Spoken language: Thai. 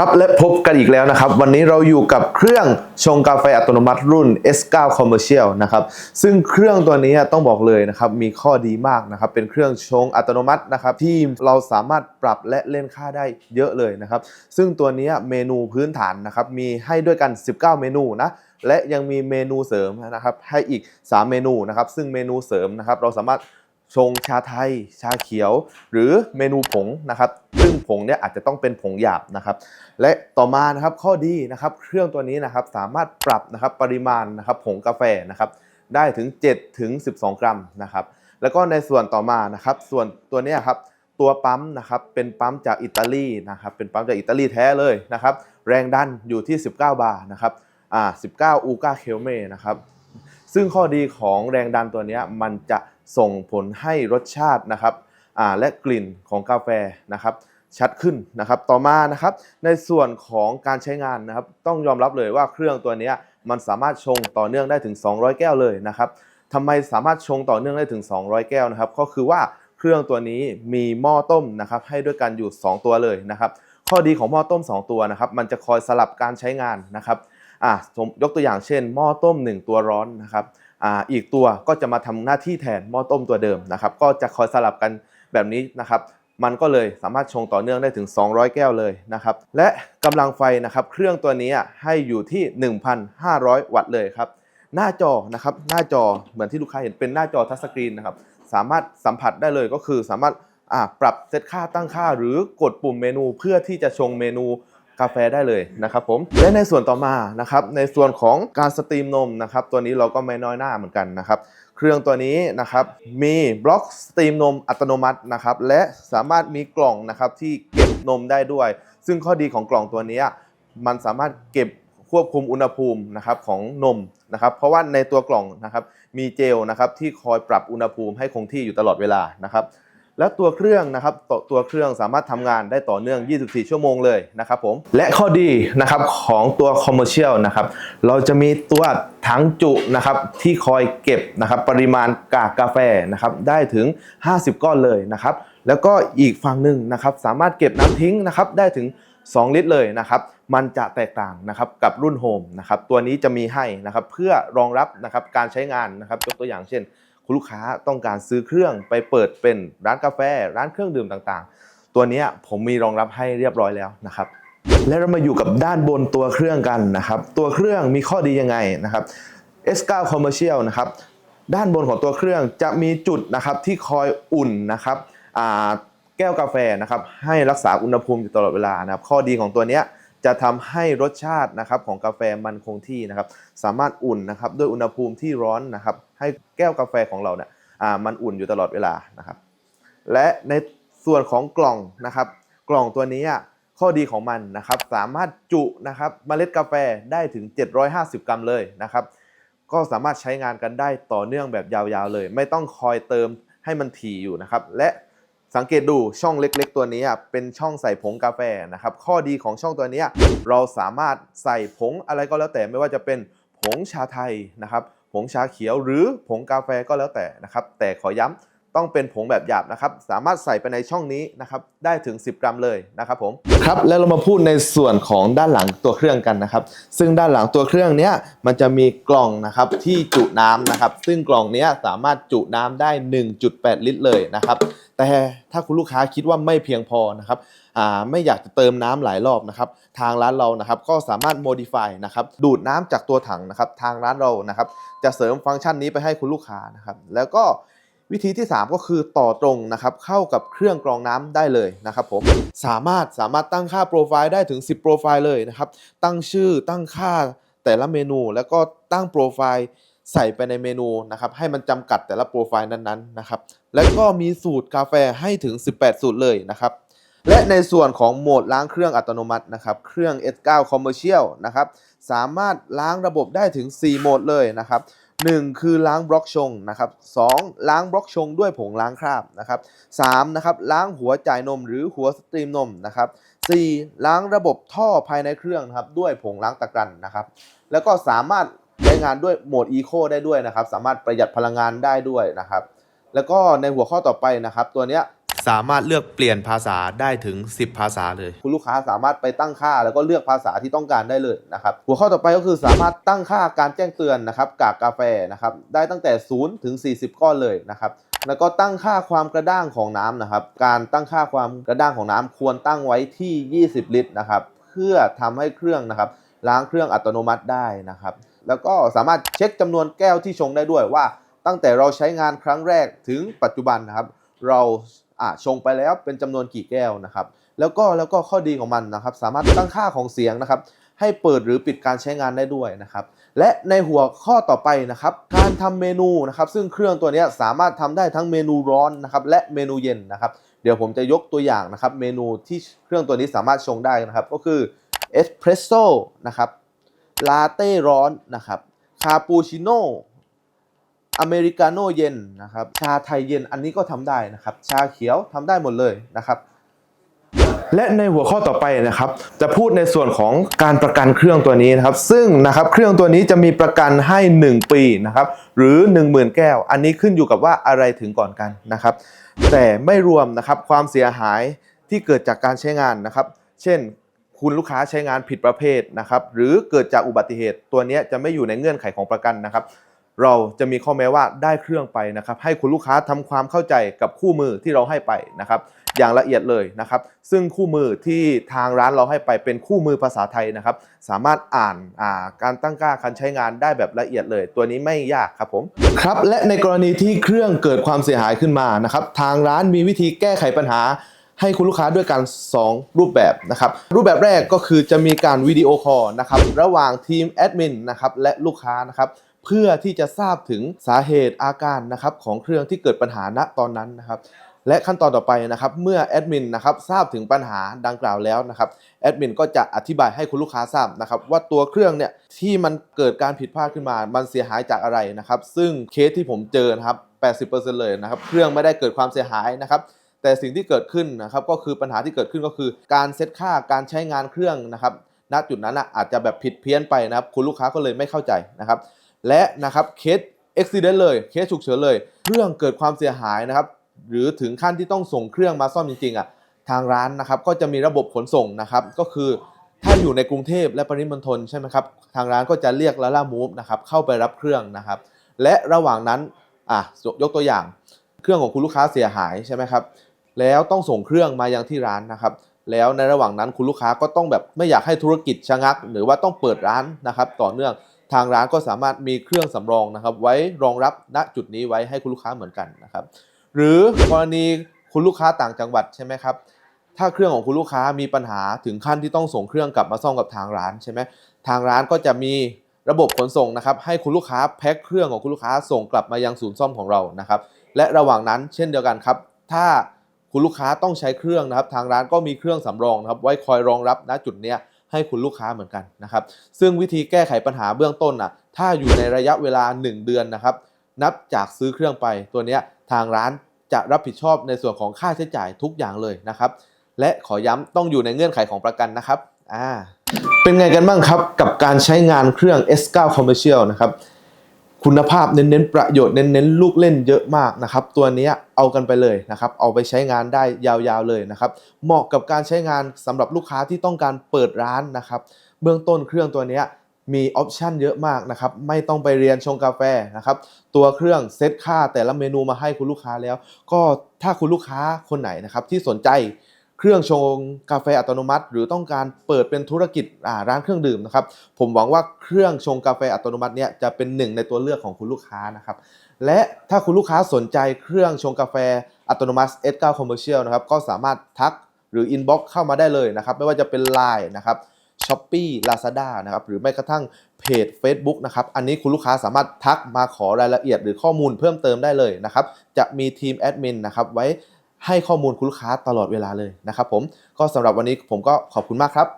ครับและพบกันอีกแล้วนะครับ วันนี้เราอยู่กับเครื่องชงกาแฟอัตโนมัติรุ่น S9 Commercial นะครับซึ่งเครื่องตัวนี้ต้องบอกเลยนะครับมีข้อดีมากนะครับเป็นเครื่องชงอัตโนมัตินะครับที่เราสามารถปรับและเล่นค่าได้เยอะเลยนะครับซึ่งตัวนี้เมนูพื้นฐานนะครับมีให้ด้วยกัน 19 เมนูนะและยังมีเมนูเสริมนะครับให้อีก 3 เมนูนะครับซึ่งเมนูเสริมนะครับเราสามารถ ชงชาไทย ชาเขียว หรือเมนูผงนะครับซึ่งผงเนี่ยอาจจะต้องเป็นผงหยาบนะครับ และต่อมานะครับข้อดีนะครับ เครื่องตัวนี้นะครับสามารถปรับนะครับปริมาณนะครับผงกาแฟนะครับได้ถึง7ถึง12 กรัมนะครับ แล้วก็ในส่วนต่อมานะครับ ส่วนตัวเนี้ยครับตัวปั๊มนะครับเป็นปั๊มจากอิตาลีนะครับเป็นปั๊มจากอิตาลีแท้เลยนะครับ แรงดันอยู่ที่ 19 บาร์นะครับอ่า19 อูกาเคลเมนะครับซึ่งข้อดีของแรงดันตัวเนี้ยมันจะ ส่งผลให้รสชาตินะครับและกลิ่นของกาแฟนะครับชัดขึ้นนะครับต่อมานะครับในส่วนของการใช้งานนะครับต้องยอมรับเลยว่าเครื่องตัวนี้มันสามารถชงต่อเนื่องได้ถึง 200 แก้วเลยนะครับทำไมสามารถชงต่อเนื่องได้ถึง 200 แก้วนะครับก็คือว่าเครื่องตัวนี้มีหม้อต้มนะครับให้ด้วยกันอยู่ 2 ตัวเลยนะครับข้อดีของหม้อต้ม 2 ตัวนะครับมันจะคอยสลับการใช้งานนะครับอะยกตัวอย่างเช่น หม้อต้ม 1 ตัวร้อนนะครับ อ่าอีกตัวก็จะมาทำหน้าที่แทนหม้อต้มตัวเดิมนะครับ ก็จะคอยสลับกันแบบนี้นะครับ มันก็เลยสามารถชงต่อเนื่องได้ถึง 200 แก้วเลยนะครับ และกำลังไฟนะครับ เครื่องตัวนี้ให้อยู่ที่ 1,500 วัตต์เลยครับ หน้าจอนะครับ หน้าจอเหมือนที่ลูกค้าเห็นเป็นหน้าจอทัชสกรีนนะครับ สามารถสัมผัสได้เลยก็คือสามารถอ่าปรับเซตค่าตั้งค่า หรือกดปุ่มเมนูเพื่อที่จะชงเมนู กาแฟได้เลยนะครับผมและในส่วนต่อมานะครับในส่วนของการสตรีมนมนะครับตัวนี้เราก็ไม่น้อยหน้าเหมือนกันนะครับเครื่องตัวนี้นะครับมีบล็อกสตรีมนมอัตโนมัตินะครับและสามารถมีกล่องนะครับที่เก็บนมได้ด้วย ซึ่งข้อดีของกล่องตัวนี้มันสามารถเก็บควบคุมอุณหภูมินะครับของนมนะครับเพราะว่าในตัวกล่องนะครับมีเจลนะครับที่คอยปรับอุณหภูมิให้คงที่อยู่ตลอดเวลานะครับ และตัวเครื่องนะครับตตัวเครื่องสามารถทำงานได้ต่อเนื่อง 24 ชั่วโมงเลยนะครับผมและข้อดีนะครับของตัว Commercial นะครับเราจะมีตัวถังจุนะครับที่คอยเก็บนะครับปริมาณกากกาแฟนะครับได้ถึง 50 ก้อนเลยนะครับแล้วก็อีกฝั่งหนึ่งนะครับสามารถเก็บน้ำทิ้งนะครับได้ถึง 2 ลิตรเลยนะครับมันจะแตกต่างนะครับกับรุ่นโฮมนะครับตัวนี้จะมีให้นะครับเพื่อรองรับนะครับการใช้งานนะครับยกตัวอย่างเช่น คุณลูกค้าต้องการซื้อเครื่องไปเปิดเป็นร้านกาแฟ ร้านเครื่องดื่มต่างๆ ตัวนี้ผมมีรองรับให้เรียบร้อยแล้วนะครับ และเรามาอยู่กับด้านบนตัวเครื่องกันนะครับ ตัวเครื่องมีข้อดียังไงนะครับ S9 Commercial นะครับด้านบนของตัวเครื่องจะมีจุดนะครับที่คอยอุ่นนะครับแก้วกาแฟนะครับให้รักษาอุณหภูมิอยู่ตลอดเวลานะครับข้อดีของตัวนี้ จะทำให้รสชาตินะครับของกาแฟมันคงที่นะครับ สามารถอุ่นนะครับด้วยอุณหภูมิที่ร้อนนะครับ ให้แก้วกาแฟของเราเนี่ยอ่ามันอุ่นอยู่ตลอดเวลานะครับ และในส่วนของกล่องนะครับ กล่องตัวนี้อะข้อดีของมันนะครับ สามารถจุนะครับเมล็ดกาแฟได้ถึง 750 กรัมเลยนะครับ ก็สามารถใช้งานกันได้ต่อเนื่องแบบยาวๆเลย ไม่ต้องคอยเติมให้มันถี่อยู่นะครับ และ สังเกตดูช่องเล็กๆ ตัวนี้เป็นช่องใส่ผงกาแฟนะครับข้อดีของช่องตัวนี้เราสามารถใส่ผงอะไรก็แล้วแต่ไม่ว่าจะเป็นผงชาไทยนะครับผงชาเขียวหรือผงกาแฟก็แล้วแต่นะครับแต่ขอย้ำต้องเป็นผงแบบหยาบนะครับสามารถใส่ไปในช่องนี้นะครับได้ถึง 10 กรัมเลยนะครับผมครับแล้วเรามาพูดในส่วนของด้านหลังตัวเครื่องกันนะครับ ซึ่งด้านหลังตัวเครื่องเนี้ยมันจะมีกล่องนะครับที่จุน้ำนะครับ ซึ่งกล่องเนี้ยสามารถจุน้ำได้ 1.8 ลิตรเลยนะครับ แต่ถ้าคุณลูกค้าคิดว่าไม่เพียงพอนะครับไม่อยากจะเติมน้ำหลายรอบนะครับทางร้านเรานะครับก็สามารถ modify นะครับดูดน้ำจากตัวถังนะครับทางร้านเรานะครับจะเสริมฟังก์ชันนี้ไปให้คุณลูกค้านะครับแล้วก็วิธีที่ 3 ก็คือต่อตรงนะครับเข้ากับเครื่องกรองน้ำได้เลยนะครับผมสามารถสามารถตั้งค่าโปรไฟล์ได้ถึง 10 โปรไฟล์เลยนะครับตั้งชื่อตั้งค่าแต่ละเมนู แล้วก็ตั้งโปรไฟล์ใส่ไปในเมนูนะครับให้มันจำกัดแต่ละโปรไฟล์นั้นๆนะครับ แล้วก็มีสูตรกาแฟให้ถึง 18 สูตรเลยนะครับ และในส่วนของโหมดล้างเครื่องอัตโนมัตินะครับ เครื่อง S9 Commercial นะครับ สามารถล้างระบบได้ถึง 4 โหมดเลยนะครับ 1 คือล้างบล็อกชงนะครับ2ล้างบล็อกชงด้วยผงล้างคราบนะครับ3นะครับล้างหัวจ่ายนมหรือหัวสตรีมนมนะครับ4ล้างระบบท่อภายในเครื่องนะครับด้วยผงล้างตะกรันนะครับ แล้วก็สามารถใช้งานด้วยโหมด Eco ได้ด้วยนะครับ สามารถประหยัดพลังงานได้ด้วยนะครับ แล้วก็ในหัวข้อต่อไปนะครับ ตัวเนี้ยสามารถเลือกเปลี่ยนภาษาได้ถึง 10 ภาษาเลย คุณลูกค้าสามารถไปตั้งค่าแล้วก็เลือกภาษาที่ต้องการได้เลยนะครับ หัวข้อต่อไปก็คือสามารถตั้งค่าการแจ้งเตือนนะครับกากกาแฟนะครับได้ตั้งแต่ 0 ถึง 40 ก้อนเลยนะครับแล้วก็ตั้งค่าความกระด้างของน้ำนะครับ การตั้งค่าความกระด้างของน้ำควรตั้งไว้ที่ 20 ลิตรนะครับเพื่อทำให้เครื่องนะครับล้างเครื่องอัตโนมัติได้นะครับ แล้วก็สามารถเช็คจำนวนแก้วที่ชงได้ด้วยว่า ตั้งแต่เราใช้งานครั้งแรกถึงปัจจุบันนะครับ เราอะชงไปแล้วเป็นจำนวนกี่แก้วนะครับ แล้วก็แล้วก็ข้อดีของมันนะครับ สามารถตั้งค่าของเสียงนะครับ ให้เปิดหรือปิดการใช้งานได้ด้วยนะครับ และในหัวข้อต่อไปนะครับ การทำเมนูนะครับ ซึ่งเครื่องตัวนี้สามารถทำได้ทั้งเมนูร้อนนะครับ และเมนูเย็นนะครับ เดี๋ยวผมจะยกตัวอย่างนะครับ เมนูที่เครื่องตัวนี้สามารถชงได้นะครับ ก็คือเอสเพรสโซ่นะครับลาเต้ร้อนนะครับคาปูชิโน่ อเมริกาโน่เย็นนะครับ ชาไทยเย็นอันนี้ก็ทำได้นะครับ ชาเขียวทำได้หมดเลยนะครับและในหัวข้อต่อไปนะครับจะพูดในส่วนของการประกันเครื่องตัวนี้นะครับ ซึ่งนะครับเครื่องตัวนี้จะมีประกันให้ 1 ปีนะครับหรือ 10,000 แก้ว อันนี้ขึ้นอยู่กับว่าอะไรถึงก่อนกันนะครับ แต่ไม่รวมนะครับความเสียหายที่เกิดจากการใช้งานนะครับ เช่นคุณลูกค้าใช้งานผิดประเภทนะครับ หรือเกิดจากอุบัติเหตุตัวนี้จะไม่อยู่ในเงื่อนไขของประกันนะครับ เราจะมีข้อแม้ว่าได้เครื่องไปนะครับ ให้คุณลูกค้าทำความเข้าใจกับคู่มือที่เราให้ไปนะครับ อย่างละเอียดเลยนะครับ ซึ่งคู่มือที่ทางร้านเราให้ไปเป็นคู่มือภาษาไทยนะครับ สามารถอ่านอาการตั้งค่าการใช้งานได้แบบละเอียดเลย ตัวนี้ไม่ยากครับผมครับ และในกรณีที่เครื่องเกิดความเสียหายขึ้นมานะครับ ทางร้านมีวิธีแก้ไขปัญหาให้คุณลูกค้าด้วยกัน 2 รูปแบบนะครับ รูปแบบแรกก็คือจะมีการวิดีโอคอลนะครับ ระหว่างทีมแอดมินนะครับและลูกค้านะครับ เพื่อที่จะทราบถึงสาเหตุอาการนะครับของเครื่องที่เกิดปัญหาณตอนนั้นนะครับและขั้นตอนต่อไปนะครับเมื่อแอดมินนะครับทราบถึงปัญหาดังกล่าวแล้วนะครับแอดมินก็จะอธิบายให้คุณลูกค้าทราบนะครับว่าตัวเครื่องเนี่ยที่มันเกิดการผิดพลาดขึ้นมา มันเสียหายจากอะไรนะครับซึ่งเคสที่ผมเจอนะครับ 80%เลยนะครับเครื่องไม่ได้เกิดความเสียหายนะครับแต่สิ่งที่เกิดขึ้นนะครับก็คือปัญหาที่เกิดขึ้นก็คือ การเซตค่าการใช้งานเครื่องนะครับณจุดนั้นอาจจะแบบผิดเพี้ยนไปนะครับคุณลูกค้าก็เลยไม่เข้าใจนะครับ และนะครับเคสอุบิเหตุเลยเคสฉุกเฉินเลย เครื่องเกิดความเสียหายนะครับ หรือถึงขั้นที่ต้องส่งเครื่องมาซ่อมจริงๆอะทางร้านนะครับก็จะมีระบบขนส่งนะครับ ก็คือถ้าอยู่ในกรุงเทพและปริมณฑลใช่ไหมครับทางร้านก็จะเรียกลาล่ามูฟนะครับเข้าไปรับเครื่องนะครับ และระหว่างนั้นอะยกตัวอย่าง เครื่องของคุณลูกค้าเสียหายใช่ไหมครับแล้วต้องส่งเครื่องมายังที่ร้านนะครับ แล้วในระหว่างนั้นคุณลูกค้าก็ต้องแบบไม่อยากให้ธุรกิจชะงัก หรือว่าต้องเปิดร้านนะครับ ต่อเนื่อง ทางร้านก็สามารถมีเครื่องสำรองนะครับ ไว้รองรับณจุดนี้ไว้ให้คุณลูกค้าเหมือนกันนะครับ หรือกรณีคุณลูกค้าต่างจังหวัดใช่ไหมครับถ้าเครื่องของคุณลูกค้ามีปัญหาถึงขั้นที่ต้องส่งเครื่องกลับมาซ่อมกับทางร้านใช่ไหมทางร้านก็จะมีระบบขนส่งนะครับ ให้คุณลูกค้าแพ็คเครื่องของคุณลูกค้าส่งกลับมายังศูนย์ซ่อมของเรานะครับ และระหว่างนั้นเช่นเดียวกันครับ ถ้าคุณลูกค้าต้องใช้เครื่องนะครับ ทางร้านก็มีเครื่องสำรองนะครับ ไว้คอยรองรับณจุดเนี้ย ให้คุณลูกค้าเหมือนกันนะครับ ซึ่งวิธีแก้ไขปัญหาเบื้องต้นน่ะถ้าอยู่ในระยะเวลา 1 เดือนนะครับ นับจากซื้อเครื่องไปตัวเนี้ยทางร้านจะรับผิดชอบในส่วนของค่าใช้จ่ายทุกอย่างเลยนะครับ และขอย้ำต้องอยู่ในเงื่อนไขของประกันนะครับอ่าเป็นไงกันบ้างครับกับการใช้งานเครื่อง S9 Commercial นะครับ คุณภาพเน้นๆประโยชน์เน้นๆลูกเล่นเยอะมากนะครับ ตัวนี้เอากันไปเลยนะครับ เอาไปใช้งานได้ยาวๆเลยนะครับ เหมาะกับการใช้งานสำหรับลูกค้าที่ต้องการเปิดร้านนะครับ เบื้องต้นเครื่องตัวนี้มีออปชันเยอะมากนะครับ ไม่ต้องไปเรียนชงกาแฟนะครับ ตัวเครื่องเซตค่าแต่ละเมนูมาให้คุณลูกค้าแล้ว ก็ถ้าคุณลูกค้าคนไหนนะครับที่สนใจ เครื่องชงกาแฟอัตโนมัติ หรือต้องการเปิดเป็นธุรกิจร้านเครื่องดื่มนะครับ ผมหวังว่าเครื่องชงกาแฟอัตโนมัติเนี่ยจะเป็นหนึ่งในตัวเลือกของคุณลูกค้านะครับ และถ้าคุณลูกค้าสนใจเครื่องชงกาแฟอัตโนมัติ S9 Commercial นะครับก็สามารถทักหรือ inbox เข้ามาได้เลยนะครับ ไม่ว่าจะเป็น Line นะครับ Shopee Lazada นะครับหรือไม่กระทั่งเพจ Facebook นะครับอันนี้คุณลูกค้าสามารถทักมาขอรายละเอียดหรือข้อมูลเพิ่มเติมได้เลยนะครับจะมีทีมแอดมินนะครับไว้ ให้ข้อมูลคุณลูกค้าตลอดเวลาเลยนะครับผมก็สำหรับวันนี้ผมก็ขอบคุณมากครับ